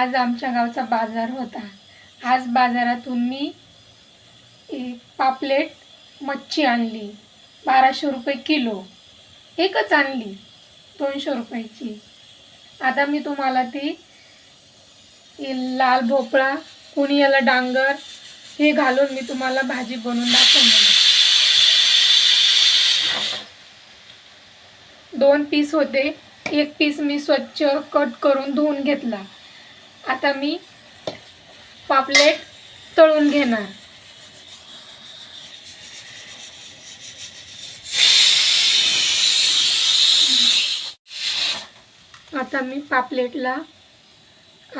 आज आमच्या गावचा बाजार होता. आज बाजारातून मी पापलेट मच्छी आणली. बाराशे रुपये किलो. एकच आणली. दोनशे रुपयाची. आता मी तुम्हाला ती लाल भोपळा कुणी याला डांगर हे घालून मी तुम्हाला भाजी बनवून दाखवणार दोन पीस होते. एक पीस मी स्वच्छ कट करून धुवून घेतला. आता मी पापलेट तळून घेणार. आता मी पापलेटला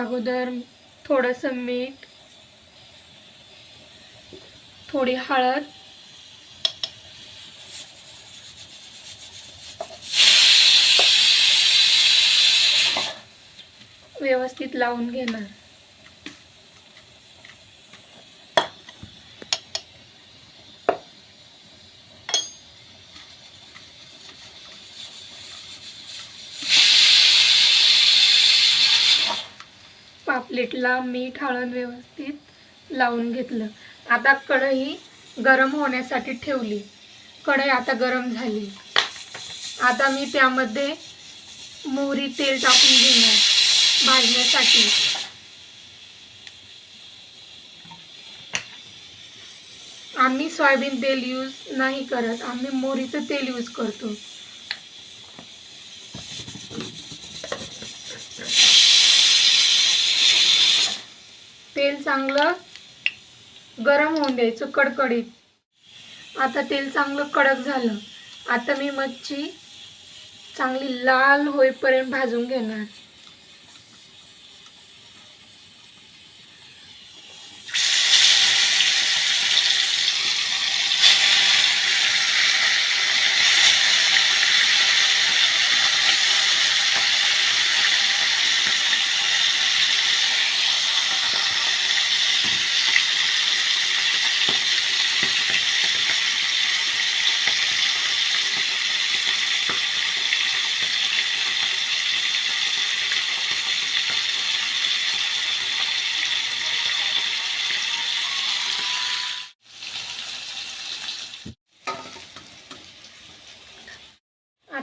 अगोदर थोडंसं मीठ थोडी हळद व्यवस्थित लावून घेणार. पापलेटला मीठ हळद व्यवस्थित लावून घेतलं. आता कढई गरम होण्यासाठी ठेवली. कढई आता गरम झाली. आता मी त्यामध्ये मोहरी तेल टाकून घेणार. भाजण्यासाठी आम्ही सोयाबीन तेल यूज नाही करत. आम्ही मोहरीचं तेल यूज करतो. तेल चांगलं गरम होऊन द्यायचं कडकडीत. आता तेल चांगलं कडक झालं. आता मी मच्छी चांगली लाल होईपर्यंत भाजून घेणार.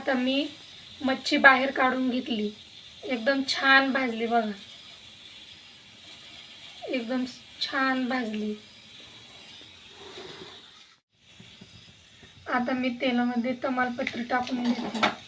आता मी मच्छी बाहेर काढून घेतली. एकदम छान भाजली बघा. एकदम छान भाजली. आता मी तेलामध्ये तमालपत्र टाकून घेतली.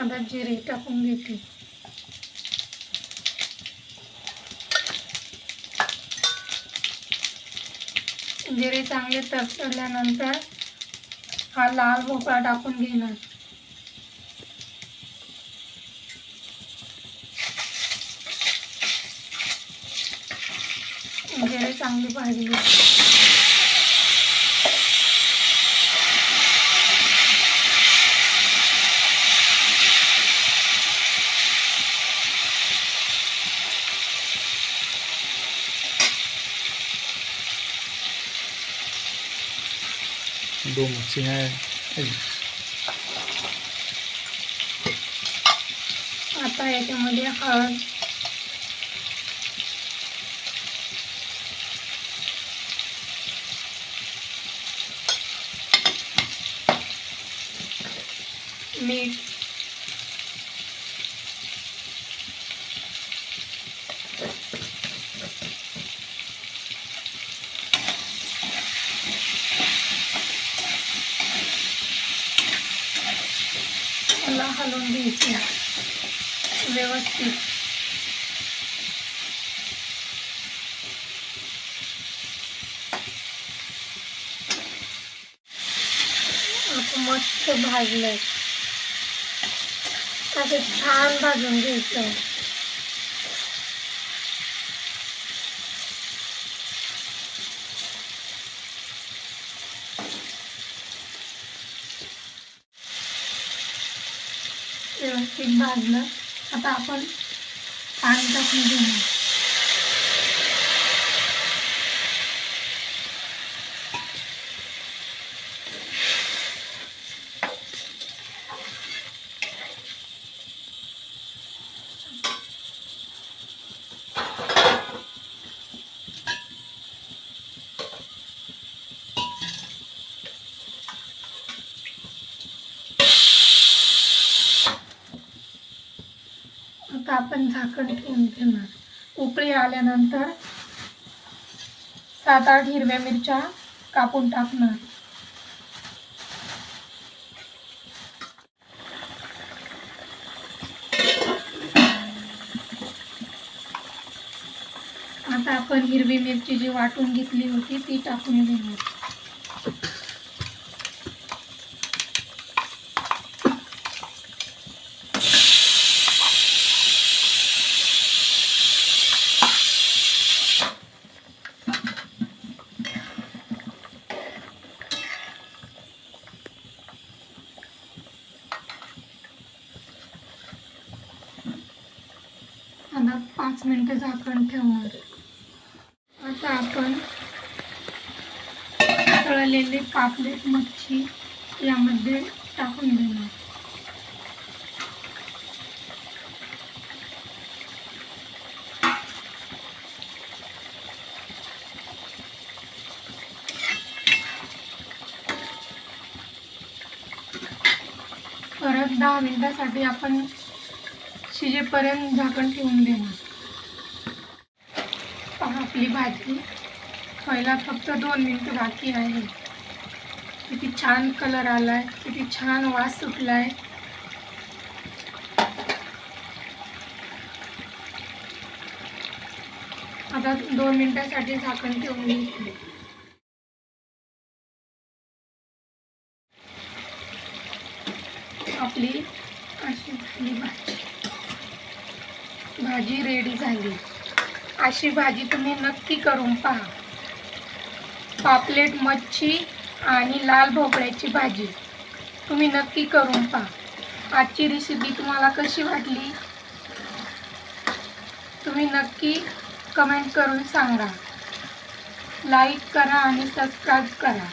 आता जिरे टाकून घेते. जिरे चांगले तडतडल्यानंतर हा लाल भोपळा टाकून घेणार. जिरे चांगले पाहिजे दो मच्छी हैं आता याच्यामध्ये हळद मीठ मला हलवून घ्यायचे व्यवस्थित आता मस्त भाजलंय असं छान भाजून व्यवस्थित भाजलं. आता आपण पाणी टाकून घेऊ. आता आपण झाकण ठेवून घेणार उकळी आल्यानंतर सात आठ हिरव्या मिरच्या कापून टाकणार. आता आपण हिरवी मिरची जी वाटून घेतली होती ती टाकून घेणार आता पाच मिनटं झाकण ठेवणार. आता आपण तळलेले पापलेट मच्छी यामध्ये टाकून देणार. परत दहा मिनिटासाठी आपण शिजेपर्यंत झाकण ठेवून देणार. आपली भाजी. व्हायला फक्त दोन मिनटं बाकी आहे. किती छान कलर आलाय किती छान वास सुटलाय. आता दोन मिनटासाठी झाकण ठेवून घेतले आपली अशी झाली भाजी. भाजी रेडी झाली. अशी भाजी तुम्ही नक्की करून पहा. पापलेट मच्छी आणि लाल भोपळ्याची भाजी. तुम्ही नक्की करून पहा. आजची रेसिपी तुम्हाला कशी वाटली? तुम्ही नक्की कमेंट करून सांगा. लाईक करा आणि सबस्क्राईब करा.